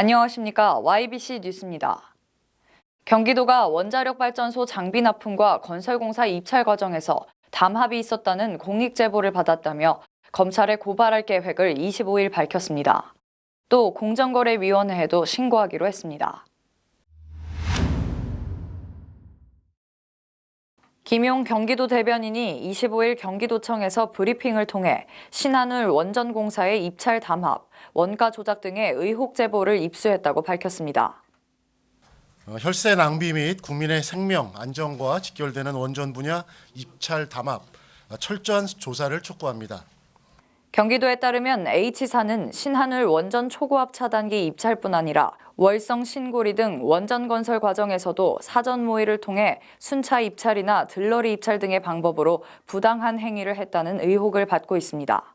안녕하십니까. YBC 뉴스입니다. 경기도가 원자력 발전소 장비 납품과 건설공사 입찰 과정에서 담합이 있었다는 공익 제보를 받았다며 검찰에 고발할 계획을 25일 밝혔습니다. 또 공정거래위원회에도 신고하기로 했습니다. 김용 경기도 대변인이 25일 경기도청에서 브리핑을 통해 신한울 원전공사의 입찰 담합, 원가 조작 등의 의혹 제보를 입수했다고 밝혔습니다. 어, 혈세 낭비 및 국민의 생명 안전과 직결되는 원전 분야 입찰 담합 어, 철저한 조사를 촉구합니다. 경기도에 따르면 H사는 신한울 원전 초고압 차단기 입찰뿐 아니라 월성 신고리 등 원전 건설 과정에서도 사전 모의를 통해 순차 입찰이나 들러리 입찰 등의 방법으로 부당한 행위를 했다는 의혹을 받고 있습니다.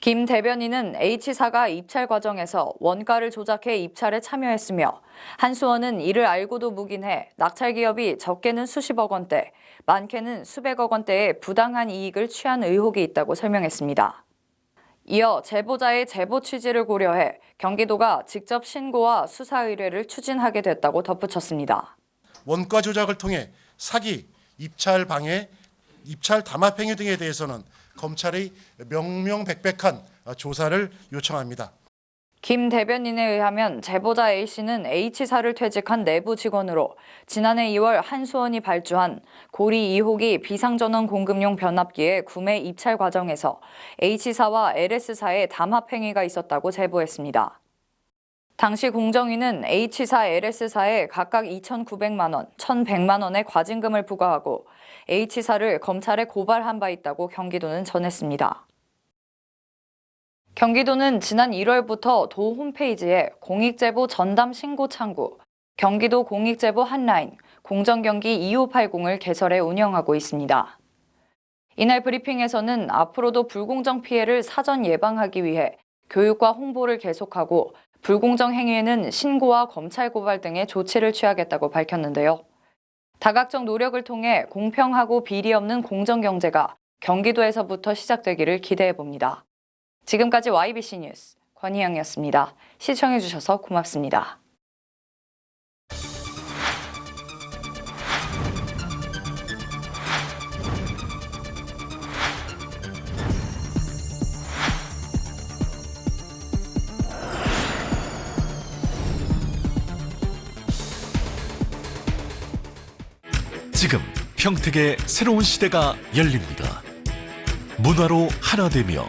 김 대변인은 H사가 입찰 과정에서 원가를 조작해 입찰에 참여했으며 한수원은 이를 알고도 묵인해 낙찰 기업이 적게는 수십억 원대, 많게는 수백억 원대의 부당한 이익을 취한 의혹이 있다고 설명했습니다. 이어 제보자의 제보 취지를 고려해 경기도가 직접 신고와 수사 의뢰를 추진하게 됐다고 덧붙였습니다. 원가 조작을 통해 사기, 입찰 방해, 입찰 담합 행위 등에 대해서는 검찰의 명명백백한 어, 조사를 요청합니다. 김 대변인에 의하면 제보자 A씨는 H사를 퇴직한 내부 직원으로 지난해 2월 한수원이 발주한 고리 2호기 비상전원 공급용 변압기의 구매 입찰 과정에서 H사와 LS사의 담합 행위가 있었다고 제보했습니다. 당시 공정위는 H사, LS사에 각각 2,900만 원, 1,100만 원의 과징금을 부과하고 H사를 검찰에 고발한 바 있다고 경기도는 전했습니다. 경기도는 지난 1월부터 도 홈페이지에 공익제보 전담 신고 창구, 경기도 공익제보 한라인, 공정경기 2580을 개설해 운영하고 있습니다. 이날 브리핑에서는 앞으로도 불공정 피해를 사전 예방하기 위해 교육과 홍보를 계속하고 불공정 행위에는 신고와 검찰 고발 등의 조치를 취하겠다고 밝혔는데요. 다각적 노력을 통해 공평하고 비리 없는 공정 경제가 경기도에서부터 시작되기를 기대해 봅니다. 지금까지 YBC 뉴스 권희영이었습니다. 시청해주셔서 고맙습니다. 지금 평택의 새로운 시대가 열립니다. 문화로 하나 되며